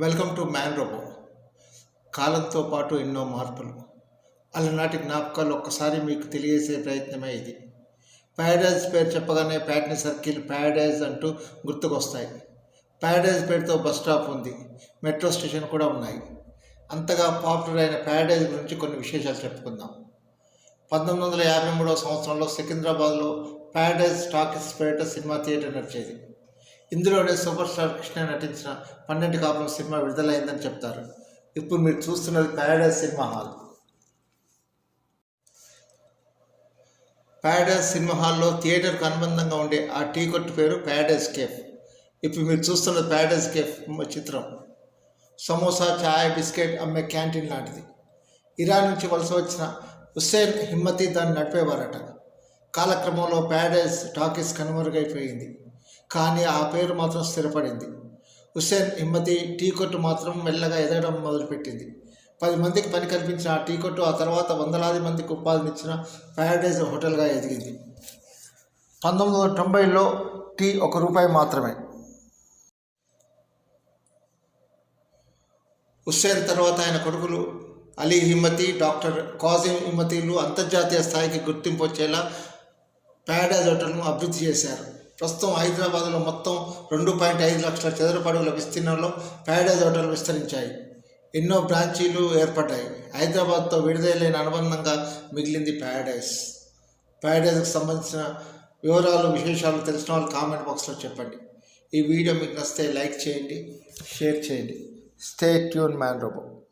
Welcome to man robo కాలంతో పాటు ఎన్నో మార్పులు. అలనాటి జ్ఞాపకాలు ఒక్కసారి మీకు తెలియజేసే ప్రయత్నమే ఇది. ప్యారడైజ్ పేరు చెప్పగానే ప్యాట్నీ సర్కిల్ ప్యారడైజ్ అంటూ గుర్తుకొస్తాయి. ప్యారడైజ్ పేరుతో బస్ స్టాప్ ఉంది. మెట్రో స్టేషన్ కూడా ఉన్నాయి. అంతగా పాపులర్ అయిన ప్యారడైజ్ గురించి కొన్ని విశేషాలు చెప్పుకుందాం. పంతొమ్మిది వందల యాభై మూడవ సంవత్సరంలో సికింద్రాబాద్లో ప్యారడైజ్ టాకీస్ పేరిట సినిమా థియేటర్ నడిచేది. ఇందులోనే సూపర్ స్టార్ కృష్ణ నటించిన పన్నెండు కాపురం సినిమా విడుదలైందని చెప్తారు. ఇప్పుడు మీరు చూస్తున్నది Paradise cinema hall. Paradise cinema హాల్లో థియేటర్కు అనుబంధంగా ఉండే ఆ టీ కొట్టు పేరు ప్యారడైజ్ కేఫ్. ఇప్పుడు మీరు చూస్తున్నది ప్యారడైజ్ కేఫ్ చిత్రం. సమోసా చాయ్ బిస్కెట్ అమ్మే క్యాంటీన్ లాంటిది. ఇరాన్ నుంచి వలస వచ్చిన హుస్సేన్ హిమ్మతి దాన్ని నడిపేవారట. కాలక్రమంలో ప్యారడైజ్ టాకీస్ కనుమరుగైపోయింది. కానీ ఆ పేరు మాత్రం స్థిరపడింది. హుస్సేన్ హిమ్మతి టీ కొట్టు మాత్రం మెల్లగా ఎదగడం మొదలుపెట్టింది. పది మందికి పని కల్పించిన ఆ టీ కొట్టు ఆ తర్వాత వందలాది మందికి ఉపాధినిచ్చిన ప్యారడైజ్ హోటల్గా ఎదిగింది. పంతొమ్మిది వందల తొంభైలో టీ ఒక రూపాయి మాత్రమే. హుస్సేన్ తర్వాత ఆయన కొడుకులు అలీ హిమ్మతి డాక్టర్ కాజిం హిమ్మతిలు అంతర్జాతీయ స్థాయికి గుర్తింపు వచ్చేలా ప్యారడైజ్ హోటల్ను అభివృద్ధి చేశారు. ప్రస్తుతం హైదరాబాద్లో మొత్తం రెండు పాయింట్ ఐదు లక్షల చదరపడుగుల విస్తీర్ణంలో ప్యారడైజ్ హోటల్ విస్తరించాయి. ఎన్నో బ్రాంచీలు ఏర్పడ్డాయి. హైదరాబాద్తో విడుదలైన అనుబంధంగా మిగిలింది ప్యారడైజ్. ప్యారడైజ్కి సంబంధించిన వివరాలు విశేషాలు తెలిసిన వాళ్ళు కామెంట్ బాక్స్లో చెప్పండి. ఈ వీడియో మీకు నచ్చితే లైక్ చేయండి షేర్ చేయండి. Stay tune man robo.